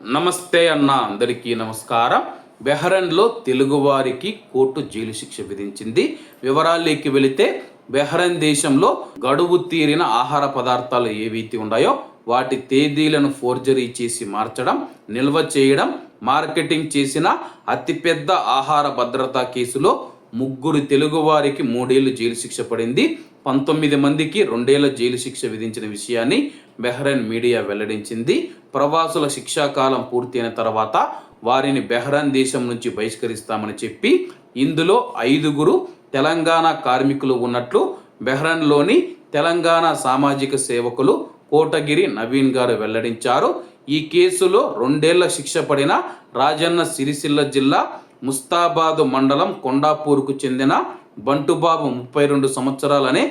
నమస్తే అన్న అందరికీ నమస్కారం. బెహ్రన్లో తెలుగువారికి కోర్టు జైలు శిక్ష విధించింది. వివరాల్లోకి వెళితే బెహ్రన్ దేశంలో గడువు తీరిన ఆహార పదార్థాలు ఏవైతే ఉన్నాయో వాటి తేదీలను ఫోర్జరీ చేసి మార్చడం నిల్వ చేయడం మార్కెటింగ్ చేసిన అతిపెద్ద ఆహార భద్రతా కేసులో ముగ్గురు తెలుగువారికి మూడేళ్ళు జైలు శిక్ష పడింది. పంతొమ్మిది మందికి రెండేళ్ళ జైలు శిక్ష విధించిన విషయాన్ని బెహ్రెన్ మీడియా వెల్లడించింది. ప్రవాసుల శిక్షాకాలం పూర్తయిన తర్వాత వారిని బెహ్రాన్ దేశం నుంచి బహిష్కరిస్తామని చెప్పి ఇందులో ఐదుగురు తెలంగాణ కార్మికులు ఉన్నట్లు బెహ్రాన్లోని తెలంగాణ సామాజిక సేవకులు కోటగిరి నవీన్ గారు వెల్లడించారు. ఈ కేసులో రెండేళ్ళ శిక్ష పడిన రాజన్న సిరిసిల్ల జిల్లా ముస్తాబాదు మండలం కొండాపూర్కు చెందిన బంటుబాబు ముప్పై రెండు సంవత్సరాలనే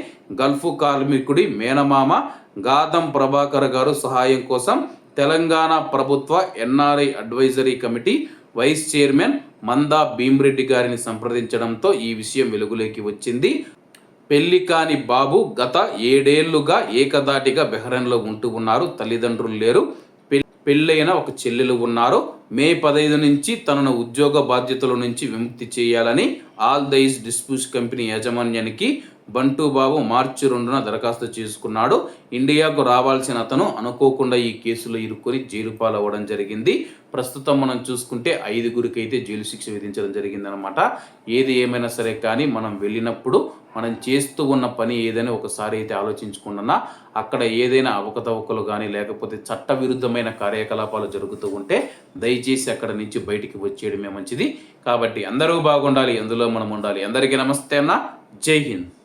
గల్ఫ్ కార్మికుడి మేనమామ గాదం ప్రభాకర్ గారు సహాయం కోసం తెలంగాణ ప్రభుత్వ NRI advisory committee vice chairman Manda Bheemreddy గారిని సంప్రదించడంతో ఈ విషయం వెలుగులోకి వచ్చింది. పెళ్ళి కాని బాబు గత ఏడేళ్ళుగా ఏకదాటిగా బెహ్రెన్లో ఉంటూ ఉన్నారు. తల్లిదండ్రులు లేరు. పెళ్ళైన ఒక చెల్లెలు ఉన్నారు. మే పదహైదు నుంచి తనను ఉద్యోగ బాధ్యతల నుంచి విముక్తి చేయాలని ఆల్ దైస్ డిస్ప్యూట్స్ కంపెనీ యాజమాన్యానికి బంటూ బాబు మార్చి రెండున దరఖాస్తు చేసుకున్నాడు. ఇండియాకు రావాల్సిన అతను అనుకోకుండా ఈ కేసులో ఇరుక్కొని జైలు పాలవ్వడం జరిగింది. ప్రస్తుతం మనం చూసుకుంటే ఐదుగురికి అయితే జైలు శిక్ష విధించడం జరిగిందనమాట ఏది ఏమైనా సరే కానీ మనం వెళ్ళినప్పుడు మనం చేస్తూ ఉన్న పని ఏదైనా ఒకసారి అయితే ఆలోచించుకున్నా అక్కడ ఏదైనా అవకతవకలు కానీ లేకపోతే చట్టవిరుద్ధమైన కార్యకలాపాలు జరుగుతూ ఉంటే దయచేసి అక్కడ నుంచి బయటికి వచ్చేయడమే మంచిది. కాబట్టి అందరూ బాగుండాలి అందులో మనం ఉండాలి. అందరికీ నమస్తే అన్న. జై హింద్.